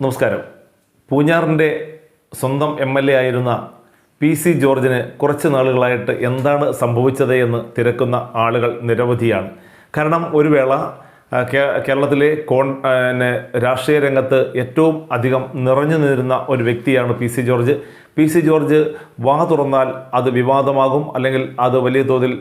നമസ്കാരം. പൂഞ്ഞാറിന്റെ സ്വന്തം എം എൽ എ ആയിരുന്ന പി സി ജോർജിന് കുറച്ച് നാളുകളായിട്ട് എന്താണ് സംഭവിച്ചത് എന്ന് തിരക്കുന്ന ആളുകൾ നിരവധിയാണ്. കാരണം ഒരു വേള കേരളത്തിലെ കോൺ രാഷ്ട്രീയ രംഗത്ത് ഏറ്റവും അധികം നിറഞ്ഞു നിന്നിരുന്ന ഒരു വ്യക്തിയാണ് P C George. P C George വാ തുറന്നാൽ അത് വിവാദമാകും അല്ലെങ്കിൽ അത് വലിയ തോതിൽ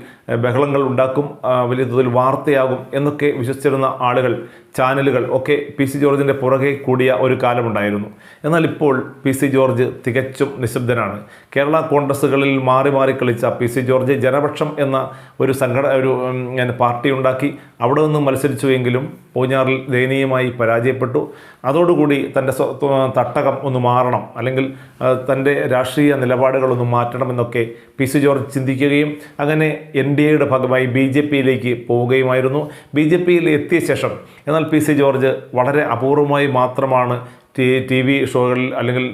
ബഹളങ്ങൾ ഉണ്ടാക്കും വലിയ തോതിൽ വാർത്തയാകും എന്നൊക്കെ വിശ്വസിച്ചിരുന്ന ആളുകൾ ചാനലുകൾ ഒക്കെ പി സി ജോർജിന്റെ പുറകെ കൂടിയ ഒരു കാലമുണ്ടായിരുന്നു. എന്നാൽ ഇപ്പോൾ പി സി ജോർജ് തികച്ചും നിശബ്ദനാണ്. കേരള കോൺഗ്രസ്സുകളിൽ മാറി മാറി കളിച്ച പി സി ജോർജ് ജനപക്ഷം എന്ന ഒരു സംഘടന ഒരു പാർട്ടി ഉണ്ടാക്കി അവിടെ നിന്ന് മത്സരിച്ചുവെങ്കിലും പൂഞ്ഞാറിൽ ദയനീയമായി പരാജയപ്പെട്ടു. അതോടുകൂടി തന്റെ തട്ടകം ഒന്ന് മാറണം അല്ലെങ്കിൽ തന്റെ രാഷ്ട്രീയ നിലപാടുകളൊന്നും മാറ്റണമെന്നൊക്കെ പി സി ജോർജ് ചിന്തിക്കുകയും അങ്ങനെ എൻ ഡി എയുടെ ഭാഗമായി ബി ജെ പിയിലേക്ക് പോവുകയുമായിരുന്നു. ബി ജെ പിയിൽ എത്തിയ ശേഷം എന്നാൽ പി സി ജോർജ് വളരെ അപൂർവമായി മാത്രമാണ് ടി ടി വി ഷോകളിൽ അല്ലെങ്കിൽ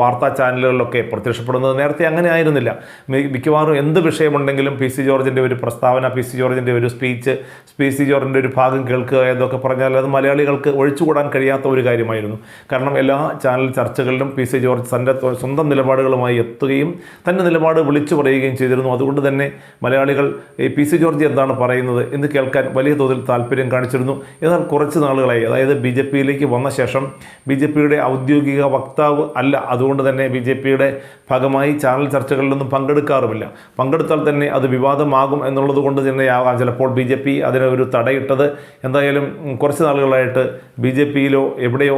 വാർത്താ ചാനലുകളിലൊക്കെ പ്രത്യക്ഷപ്പെടുന്നത് നേരത്തെ അങ്ങനെ ആയിരുന്നില്ല. മിക്കവാറും എന്ത് വിഷയമുണ്ടെങ്കിലും പി സി ജോർജിന്റെ ഒരു പ്രസ്താവന പി സി ജോർജിന്റെ ഒരു സ്പീച്ച് പി സി ജോർജിന്റെ ഒരു ഭാഗം കേൾക്കുക എന്നൊക്കെ പറഞ്ഞാൽ അത് മലയാളികൾക്ക് ഒഴിച്ചുകൂടാൻ കഴിയാത്ത ഒരു കാര്യമായിരുന്നു. കാരണം എല്ലാ ചാനൽ ചർച്ചകളിലും പി സി ജോർജ് തന്റെ സ്വന്തം നിലപാടുകളുമായി എത്തുകയും തന്റെ നിലപാട് വിളിച്ചു പറയുകയും ചെയ്തിരുന്നു. അതുകൊണ്ട് തന്നെ മലയാളികൾ ഈ പി സി ജോർജ് എന്താണ് പറയുന്നത് എന്ന് കേൾക്കാൻ വലിയ തോതിൽ താല്പര്യം കാണിച്ചിരുന്നു. എന്നാൽ കുറച്ച് നാളുകളായി അതായത് ബി ജെ പിയിലേക്ക് വന്ന ശേഷം ബി ജെ പിയുടെ ഔദ്യോഗിക വക്താവ് അല്ല. അതുകൊണ്ട് തന്നെ ബി ജെ പിയുടെ ഭാഗമായി ചാനൽ ചർച്ചകളിലൊന്നും പങ്കെടുക്കാറുമില്ല. പങ്കെടുത്താൽ തന്നെ അത് വിവാദമാകും എന്നുള്ളത് കൊണ്ട് തന്നെയാകാം. ചിലപ്പോൾ ബി ജെ പി അതിന് ഒരു തടയിട്ടത്. എന്തായാലും കുറച്ച് നാളുകളായിട്ട് ബി ജെ പിയിലോ എവിടെയോ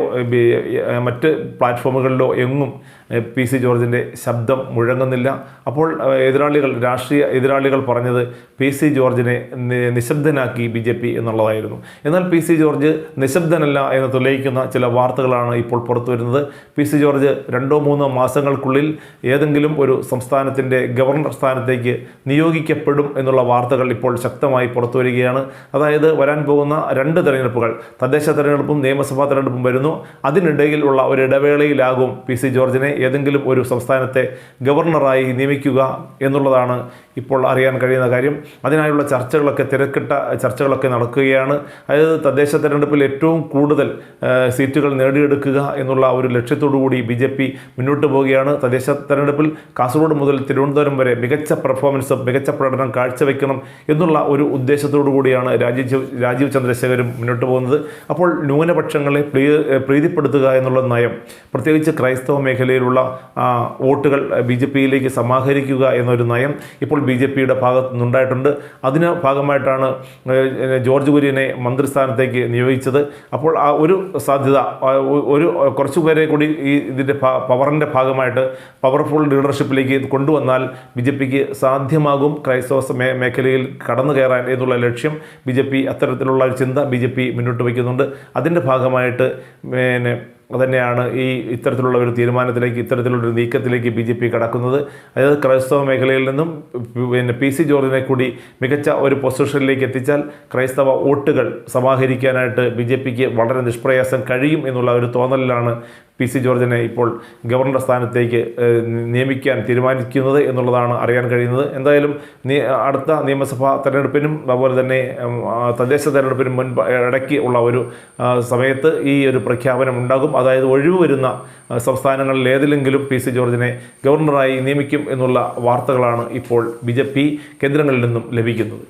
മറ്റ് പ്ലാറ്റ്ഫോമുകളിലോ എങ്ങും പി സി ജോർജിന്റെ ശബ്ദം മുഴങ്ങുന്നില്ല. അപ്പോൾ എതിരാളികൾ രാഷ്ട്രീയ എതിരാളികൾ പറഞ്ഞത് പി സി ജോർജിനെ നിശബ്ദനാക്കി ബി ജെ പി എന്നുള്ളതായിരുന്നു. എന്നാൽ പി സി ജോർജ് നിശബ്ദനല്ല എന്ന് തെളിയിക്കുന്ന ചില വാർത്തകളാണ് ഇപ്പോൾ പുറത്തു വരുന്നത്. പി സി ജോർജ് രണ്ടോ മൂന്നോ മാസങ്ങൾക്കുള്ളിൽ ഏതെങ്കിലും ഒരു സംസ്ഥാനത്തിന്റെ ഗവർണർ സ്ഥാനത്തേക്ക് നിയോഗിക്കപ്പെടും എന്നുള്ള വാർത്തകൾ ഇപ്പോൾ ശക്തമായി പുറത്തു വരികയാണ്. അതായത് വരാൻ പോകുന്ന രണ്ട് തെരഞ്ഞെടുപ്പുകൾ തദ്ദേശ തെരഞ്ഞെടുപ്പും നിയമസഭാ തെരഞ്ഞെടുപ്പും വരുന്നു. അതിനിടയിൽ ഉള്ള ഒരു ഇടവേളയിലാകും പി സി ജോർജിനെ ഏതെങ്കിലും ഒരു സംസ്ഥാനത്തെ ഗവർണറായി നിയമിക്കുക എന്നുള്ളതാണ് ഇപ്പോൾ അറിയാൻ കഴിയുന്ന കാര്യം അതിനായുള്ള ചർച്ചകളൊക്കെ തിരക്കിട്ട ചർച്ചകളൊക്കെ നടക്കുകയാണ്. അതായത് തദ്ദേശ തെരഞ്ഞെടുപ്പിൽ ഏറ്റവും കൂടുതൽ സീറ്റുകൾ നേടിയെടുക്കുക എന്നുള്ള ഒരു ലക്ഷ്യത്തോടു കൂടി ബി ജെ പി മുന്നോട്ട് പോവുകയാണ്. തദ്ദേശ തെരഞ്ഞെടുപ്പിൽ കാസർഗോഡ് മുതൽ തിരുവനന്തപുരം വരെ മികച്ച പെർഫോമൻസും മികച്ച പ്രകടനം കാഴ്ചവെക്കണം എന്നുള്ള ഒരു ഉദ്ദേശത്തോടു കൂടിയാണ് രാജീവ് രാജീവ് ചന്ദ്രശേഖരും മുന്നോട്ട് പോകുന്നത്. അപ്പോൾ ന്യൂനപക്ഷങ്ങളെ പ്രീ പ്രീതിപ്പെടുത്തുക എന്നുള്ള നയം പ്രത്യേകിച്ച് ക്രൈസ്തവ മേഖലയിലുള്ള വോട്ടുകൾ ബി ജെ പിയിലേക്ക് സമാഹരിക്കുക എന്നൊരു നയം ഇപ്പോൾ ബി ജെ പിയുടെ ഭാഗത്തു നിന്നുണ്ടായിട്ടുണ്ട് അതിന് ഭാഗമായിട്ടാണ് ജോർജ് കുര്യനെ മന്ത്രിസ്ഥാനത്തേക്ക് നിയോഗിച്ചത്. അപ്പോൾ ആ ഒരു സാധ്യത ഒരു കുറച്ചു പേരെ കൂടി ഈ ഇതിന്റെ പവറിന്റെ ഭാഗമായിട്ട് പവർഫുൾ ലീഡർഷിപ്പിലേക്ക് കൊണ്ടുവന്നാൽ ബി ജെ പിക്ക് സാധ്യമാകും ക്രൈസ്തവ മേ- മേഖലയിൽ കടന്നു കയറാൻ എന്നുള്ള ലക്ഷ്യം ബി ജെ പി അത്തരത്തിലുള്ള ഒരു ചിന്ത ബി ജെ പി മുന്നോട്ട് വയ്ക്കുന്നുണ്ട്. അതിന്റെ ഭാഗമായിട്ട് പിന്നെ തന്നെയാണ് ഈ ഇത്തരത്തിലുള്ള ഒരു തീരുമാനത്തിലേക്ക് ഇത്തരത്തിലുള്ളൊരു നീക്കത്തിലേക്ക് ബി ജെ പി കടക്കുന്നത്. അതായത് ക്രൈസ്തവ മേഖലയിൽ നിന്നും പിന്നെ പി സി ജോർജിനെ കൂടി മികച്ച ഒരു പൊസിഷനിലേക്ക് എത്തിച്ചാൽ ക്രൈസ്തവ വോട്ടുകൾ സമാഹരിക്കാനായിട്ട് ബി ജെ പിക്ക് വളരെ നിഷ്പ്രയാസം കഴിയും എന്നുള്ള ഒരു തോന്നലിലാണ് പി സി ജോർജിനെ ഇപ്പോൾ ഗവർണർ സ്ഥാനത്തേക്ക് നിയമിക്കാൻ തീരുമാനിക്കുന്നത് എന്നുള്ളതാണ് അറിയാൻ കഴിയുന്നത്. എന്തായാലും അടുത്ത നിയമസഭാ തെരഞ്ഞെടുപ്പിനും അതുപോലെ തന്നെ തദ്ദേശ തെരഞ്ഞെടുപ്പിനും മുൻപ് ഇടയ്ക്ക് ഉള്ള ഒരു സമയത്ത് ഈ ഒരു പ്രഖ്യാപനം ഉണ്ടാകും. അതായത് ഒഴിവ് വരുന്ന സംസ്ഥാനങ്ങളിൽ ഏതിലെങ്കിലും പി സി ജോർജിനെ ഗവർണറായി നിയമിക്കും എന്നുള്ള വാർത്തകളാണ് ഇപ്പോൾ ബി കേന്ദ്രങ്ങളിൽ നിന്നും ലഭിക്കുന്നത്.